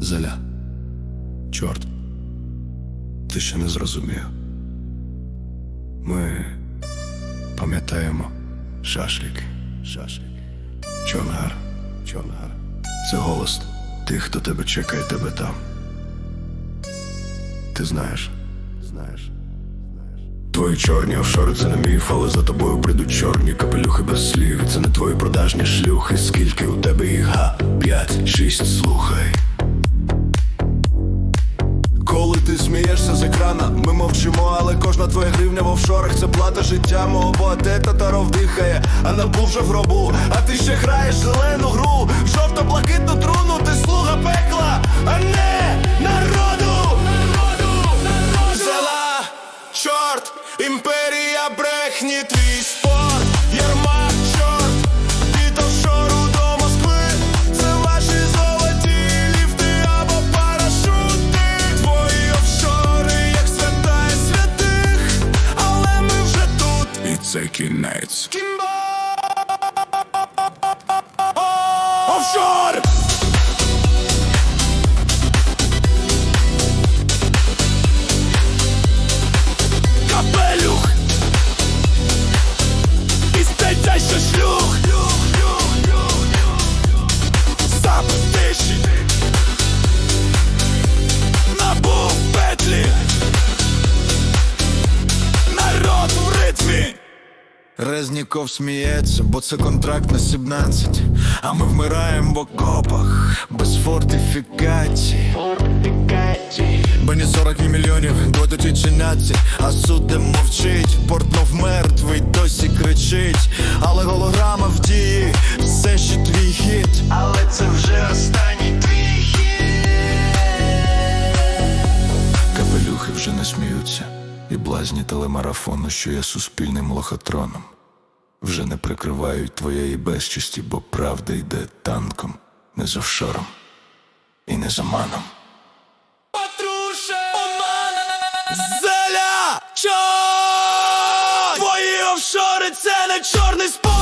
Зеля. Чорт. Ти ще не зрозумів. Ми пам'ятаємо шашлік. Шашлік. Чонгар. Чонгар. Це голос тих, хто тебе чекає тебе там. Ти знаєш. Знаєш. Твої чорні офшори це не міф, але за тобою прийдуть чорні капелюхи без слів. Це не твої продажні шлюхи, скільки у тебе їх га? П'ять, шість, слухай. Екрана, ми мовчимо, але кожна твоя гривня в офшорах. Це плата життя мого боте татаров дихає, а набув вже в гробу, а ти ще граєш зелену гру, жовто-блакитну труну, ти слуга пекла, а не народу! Зела, чорт, імперія брехні, твій nights. Kimba! Offshore! Резніков сміється, бо це контракт на 17 А ми вмираємо в окопах без фортифікації, фортифікацій Мені 40 мільйонів, годуть відчиняться, а суд мовчить, Портнов мертвий, досі кричить, але голограма в дії, все ще твій хід, але це вже останній твій хід. Капелюхи вже не сміються, і блазні телемарафону, що є суспільним лохотроном, вже не прикривають твоєї безчесті, бо правда йде танком, не з офшором і не за маном. Зеля! Чо! Твої офшори це не чорний спорт!